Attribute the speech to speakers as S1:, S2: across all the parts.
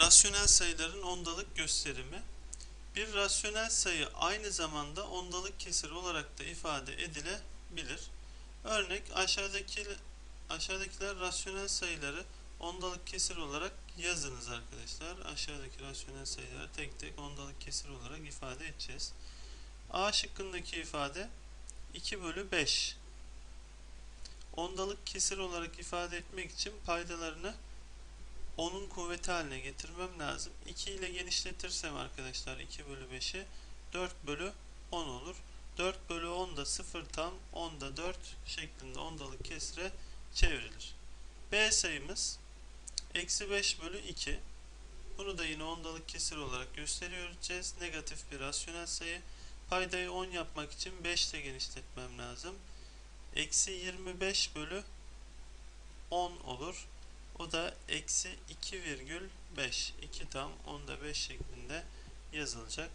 S1: Rasyonel sayıların ondalık gösterimi. Bir rasyonel sayı aynı zamanda ondalık kesir olarak da ifade edilebilir. Örnek aşağıdaki aşağıdakiler rasyonel sayıları ondalık kesir olarak yazınız arkadaşlar. Aşağıdaki rasyonel sayıları tek tek ondalık kesir olarak ifade edeceğiz. A şıkkındaki ifade 2 bölü 5. Ondalık kesir olarak ifade etmek için paydalarını 10'un kuvveti haline getirmem lazım. 2 ile genişletirsem arkadaşlar 2 bölü 5'i 4 bölü 10 olur. 4 bölü 10 da 0 tam 10 da 4 şeklinde ondalık kesire çevrilir. B sayımız eksi 5 bölü 2. Bunu da yine ondalık kesir olarak gösteriyoruz. Negatif bir rasyonel sayı. Paydayı 10 yapmak için 5 ile genişletmem lazım. Eksi 25 bölü 10 olur. O da eksi 2,5. 2 tam onda 5 şeklinde yazılacak.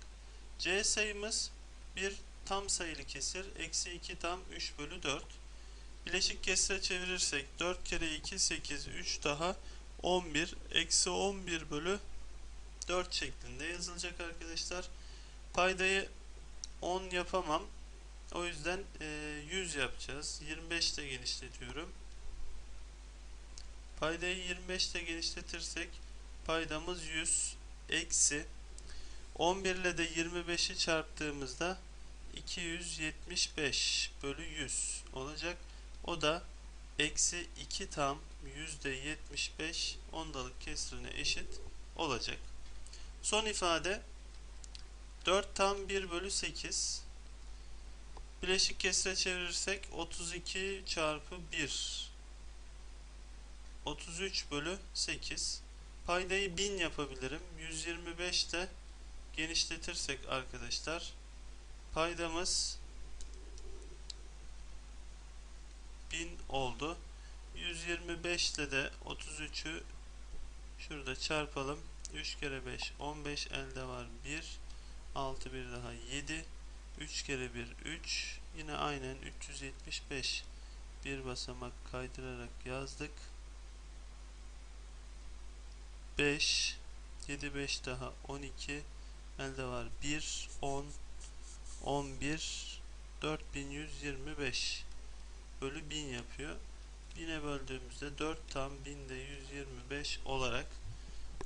S1: C sayımız bir tam sayılı kesir. Eksi 2 tam 3 bölü 4. Bileşik kesire çevirirsek 4 kere 2 8 3 daha 11 eksi 11 bölü 4 şeklinde yazılacak arkadaşlar. Paydayı 10 yapamam. O yüzden e, 100 yapacağız. 25 ile genişletiyorum. Paydayı 25 ile genişletirsek paydamız 100 eksi 11 ile de 25'i çarptığımızda 275 bölü 100 olacak. O da eksi 2 tam yüzde 75 ondalık kesrine eşit olacak. Son ifade 4 tam 1 bölü 8 bileşik kesre çevirirsek 32 çarpı 1 33 bölü 8 paydayı 1000 yapabilirim. 125 de genişletirsek arkadaşlar paydamız 1000 oldu. 125 ile de 33'ü şurada çarpalım. 3 kere 5 15 elde var 1 6 bir daha 7 3 kere 1 3 yine aynen 375 bir basamak kaydırarak yazdık 5 7 5 daha 12 elde var 1 10 11 4125 bölü 1000 yapıyor. 1000'e böldüğümüzde 4 tam 1000'de 125 olarak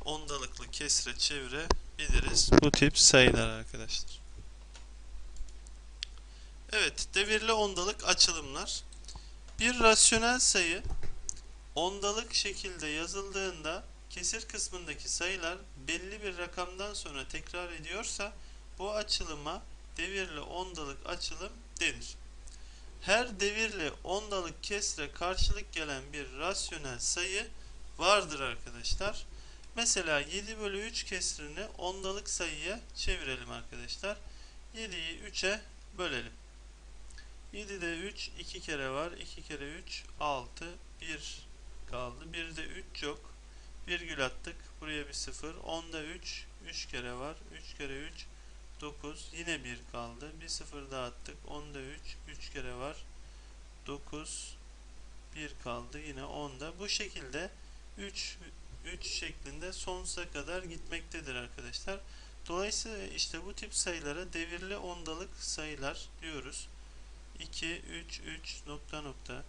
S1: ondalıklı kesre çevirebiliriz. Bu tip sayılar arkadaşlar. Evet devirli ondalık açılımlar. Bir rasyonel sayı ondalık şekilde yazıldığında kesir kısmındaki sayılar belli bir rakamdan sonra tekrar ediyorsa bu açılıma devirli ondalık açılım denir. Her devirli ondalık kesre karşılık gelen bir rasyonel sayı vardır arkadaşlar. Mesela 7 bölü 3 kesrini ondalık sayıya çevirelim arkadaşlar. 7'yi 3'e bölelim. 7'de 3 2 kere var. 2 kere 3 6 1 kaldı. 1'de 3 yok. Virgül attık. Buraya bir 0. 10'da 3 3 kere var. 3 kere 3 9 yine 1 kaldı. Bir 0 daha attık. 10'da 3 3 kere var. 9 1 kaldı. Yine 10'da. Bu şekilde 3 3 şeklinde sonsuza kadar gitmektedir arkadaşlar. Dolayısıyla işte bu tip sayılara devirli ondalık sayılar diyoruz. 2 3 3 nokta nokta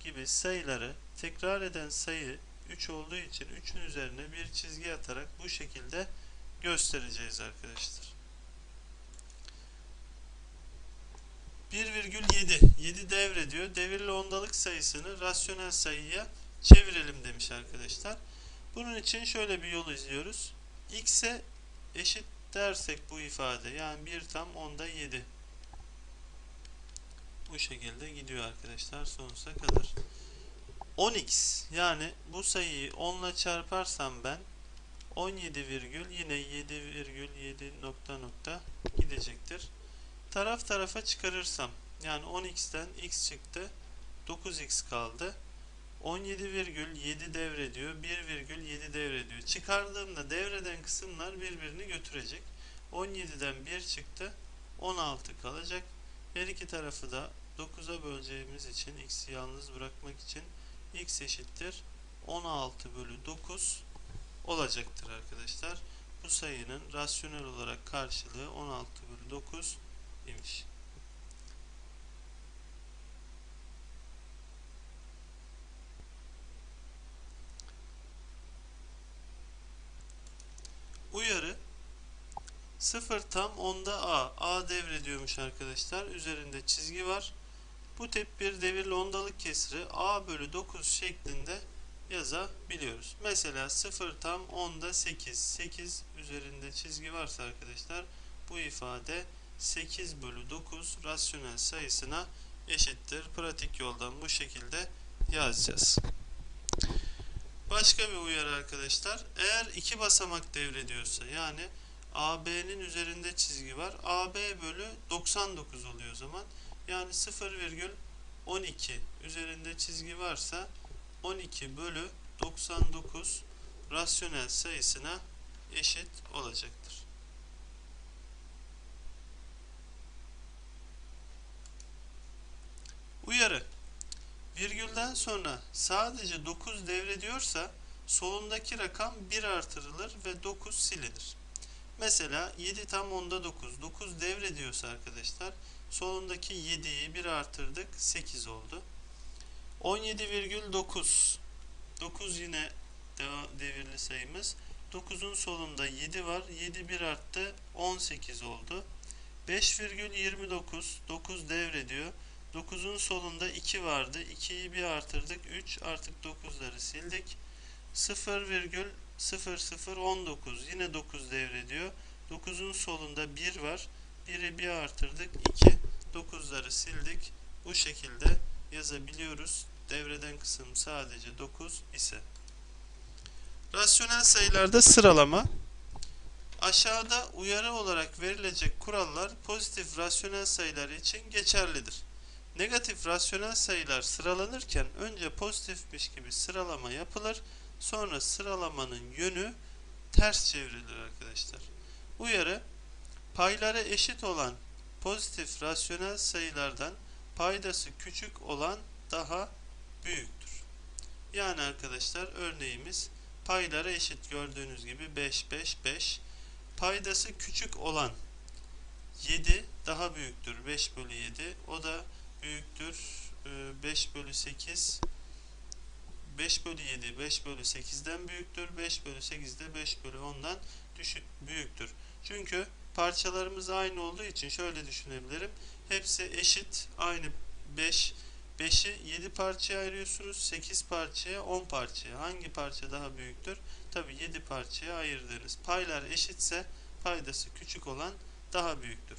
S1: gibi sayıları tekrar eden sayı 3 olduğu için 3'ün üzerine bir çizgi atarak bu şekilde göstereceğiz arkadaşlar. 1,7 7 devrediyor. Devirli ondalık sayısını rasyonel sayıya çevirelim demiş arkadaşlar. Bunun için şöyle bir yol izliyoruz. X'e eşit dersek bu ifade yani 1 tam onda 7 bu şekilde gidiyor arkadaşlar sonsuza kadar. 10x yani bu sayıyı 10 ile çarparsam ben 17 virgül yine 7 virgül 7 nokta nokta gidecektir. Taraf tarafa çıkarırsam yani 10x'ten x çıktı 9x kaldı. 17 virgül 7 devrediyor 1 virgül 7 devrediyor. Çıkardığımda devreden kısımlar birbirini götürecek. 17'den 1 çıktı 16 kalacak. Her iki tarafı da 9'a böleceğimiz için x'i yalnız bırakmak için x eşittir 16 bölü 9 olacaktır arkadaşlar. Bu sayının rasyonel olarak karşılığı 16 bölü 9 imiş. Uyarı 0 tam onda A. A devrediyormuş arkadaşlar. Üzerinde çizgi var. Bu tip bir devirli ondalık kesiri A bölü 9 şeklinde yazabiliyoruz. Mesela 0 tam onda 8. 8 üzerinde çizgi varsa arkadaşlar bu ifade 8 bölü 9 rasyonel sayısına eşittir. Pratik yoldan bu şekilde yazacağız. Başka bir uyarı arkadaşlar. Eğer iki basamak devrediyorsa yani AB'nin üzerinde çizgi var. AB bölü 99 oluyor o zaman. Yani 0,12 üzerinde çizgi varsa 12 bölü 99 rasyonel sayısına eşit olacaktır. Uyarı Virgülden sonra sadece 9 devrediyorsa solundaki rakam 1 artırılır ve 9 silinir. Mesela 7 tam onda 9. 9 devrediyorsa arkadaşlar solundaki 7'yi 1 artırdık 8 oldu. 17,9 9 yine devirli sayımız. 9'un solunda 7 var. 7 1 arttı 18 oldu. 5,29 9 devrediyor. 9'un solunda 2 vardı. 2'yi bir artırdık. 3 artık 9'ları sildik. 0,0019 yine 9 devrediyor. 9'un solunda 1 var. 1'i bir artırdık. 2 9'ları sildik. Bu şekilde yazabiliyoruz. Devreden kısım sadece 9 ise. Rasyonel sayılarda sıralama. Aşağıda uyarı olarak verilecek kurallar pozitif rasyonel sayılar için geçerlidir. Negatif rasyonel sayılar sıralanırken önce pozitifmiş gibi sıralama yapılır. Sonra sıralamanın yönü ters çevrilir arkadaşlar. Uyarı payları eşit olan pozitif rasyonel sayılardan paydası küçük olan daha büyüktür. Yani arkadaşlar örneğimiz payları eşit gördüğünüz gibi 5 5 5 paydası küçük olan 7 daha büyüktür 5 bölü 7 o da büyüktür 5 e, bölü 8 5 bölü 7 5 bölü 8'den büyüktür. 5 bölü 8 de 5 bölü 10'dan düşük, büyüktür. Çünkü parçalarımız aynı olduğu için şöyle düşünebilirim hepsi eşit aynı 5 5'i 7 parçaya ayırıyorsunuz 8 parçaya 10 parçaya hangi parça daha büyüktür tabi 7 parçaya ayırdığınız paylar eşitse paydası küçük olan daha büyüktür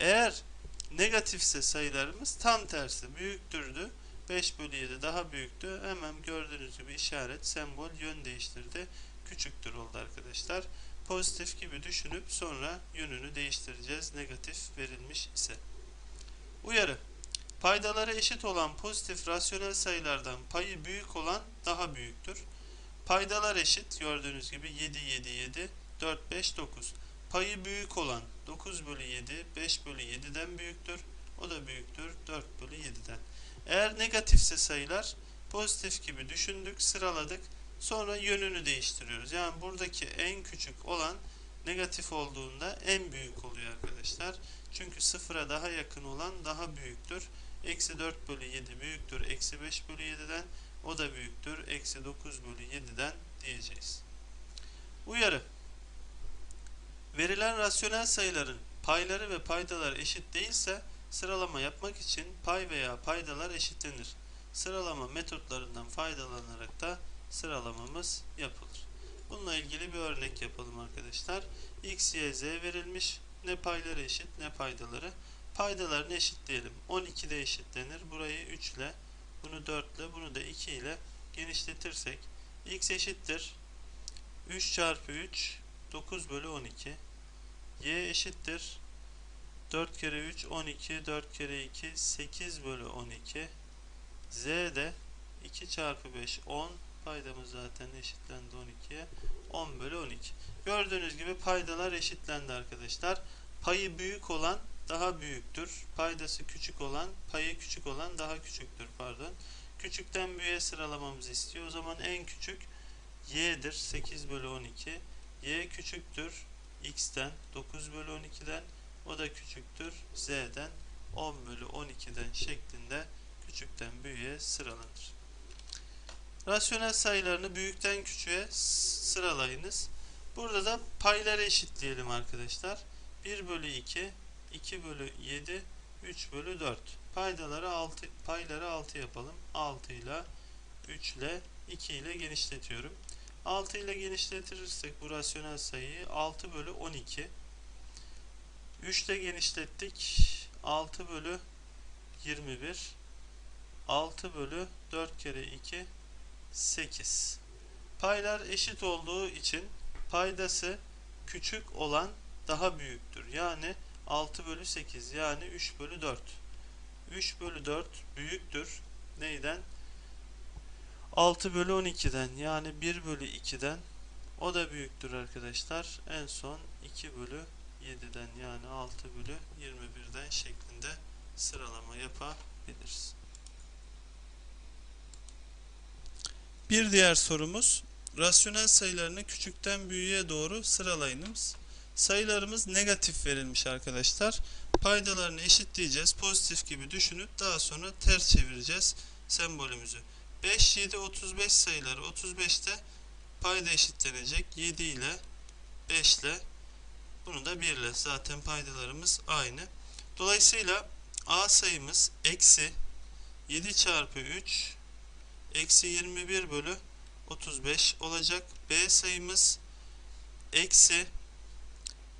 S1: eğer negatifse sayılarımız tam tersi büyüktürdü. 5 bölü 7 daha büyüktü. Hemen gördüğünüz gibi işaret, sembol yön değiştirdi. Küçüktür oldu arkadaşlar. Pozitif gibi düşünüp sonra yönünü değiştireceğiz. Negatif verilmiş ise. Uyarı. Paydaları eşit olan pozitif rasyonel sayılardan payı büyük olan daha büyüktür. Paydalar eşit gördüğünüz gibi 7 7 7 4 5 9 payı büyük olan 9 bölü 7 5 bölü 7'den büyüktür. O da büyüktür 4 bölü 7'den. Eğer negatifse sayılar pozitif gibi düşündük sıraladık. Sonra yönünü değiştiriyoruz. Yani buradaki en küçük olan negatif olduğunda en büyük oluyor arkadaşlar. Çünkü sıfıra daha yakın olan daha büyüktür. Eksi 4 bölü 7 büyüktür. Eksi 5 bölü 7'den o da büyüktür. Eksi 9 bölü 7'den diyeceğiz. Uyarı. Verilen rasyonel sayıların payları ve paydalar eşit değilse sıralama yapmak için pay veya paydalar eşitlenir. Sıralama metotlarından faydalanarak da sıralamamız yapılır. Bununla ilgili bir örnek yapalım arkadaşlar. X, Y, Z verilmiş. Ne payları eşit ne paydaları. Paydalarını eşitleyelim. 12 de eşitlenir. Burayı 3 ile, bunu 4 ile, bunu da 2 ile genişletirsek x eşittir. 3 çarpı 3 9 bölü 12 y eşittir 4 kere 3 12 4 kere 2 8 bölü 12 z de 2 çarpı 5 10 paydamız zaten eşitlendi 12'ye 10 bölü 12 gördüğünüz gibi paydalar eşitlendi arkadaşlar. Payı büyük olan daha büyüktür. Paydası küçük olan payı küçük olan daha küçüktür pardon. Küçükten büyüğe sıralamamızı istiyor. O zaman en küçük y'dir. 8 bölü 12 y küçüktür x'ten 9 bölü 12'den o da küçüktür z'den. 10 bölü 12'den şeklinde küçükten büyüğe sıralanır. Rasyonel sayılarını büyükten küçüğe sıralayınız. Burada da payları eşitleyelim arkadaşlar. 1 bölü 2, 2 bölü 7, 3 bölü 4. Paydaları 6, payları 6 yapalım. 6 ile 3 ile 2 ile genişletiyorum. 6 ile genişletirsek bu rasyonel sayıyı 6 bölü 12. 3 ile genişlettik. 6 bölü 21. 6 bölü 4 kere 2 8. Paylar eşit olduğu için paydası küçük olan daha büyüktür. Yani 6 bölü 8 yani 3 bölü 4. 3 bölü 4 büyüktür. Neyden? 6 bölü 12'den yani 1 bölü 2'den o da büyüktür arkadaşlar. En son 2 bölü 7'den yani 6 bölü 21'den şeklinde sıralama yapabiliriz. Bir diğer sorumuz rasyonel sayılarını küçükten büyüğe doğru sıralayınız. Sayılarımız negatif verilmiş arkadaşlar. Paydalarını eşitleyeceğiz. Pozitif gibi düşünüp daha sonra ters çevireceğiz sembolümüzü. 5, 7, 35 sayıları 35'te payda eşitlenecek. 7 ile 5 ile bunu da 1 ile zaten paydalarımız aynı. Dolayısıyla A sayımız eksi 7 çarpı 3 eksi 21 bölü 35 olacak. B sayımız eksi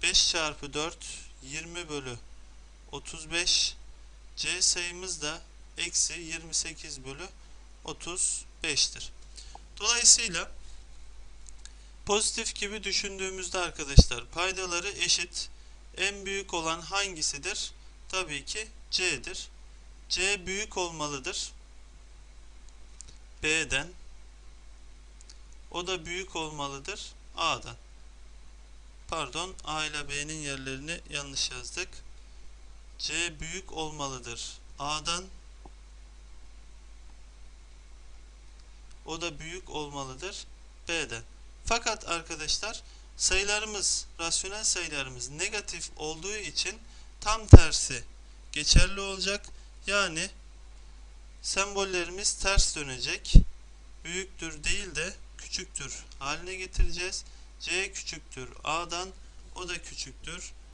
S1: 5 çarpı 4 20 bölü 35 C sayımız da eksi 28 bölü 35'tir. Dolayısıyla pozitif gibi düşündüğümüzde arkadaşlar paydaları eşit en büyük olan hangisidir? Tabii ki C'dir. C büyük olmalıdır. B'den o da büyük olmalıdır A'dan. Pardon A ile B'nin yerlerini yanlış yazdık. C büyük olmalıdır A'dan. O da büyük olmalıdır B'den. Fakat arkadaşlar sayılarımız, rasyonel sayılarımız negatif olduğu için tam tersi geçerli olacak. Yani sembollerimiz ters dönecek. Büyüktür değil de küçüktür haline getireceğiz. C küçüktür A'dan, o da küçüktür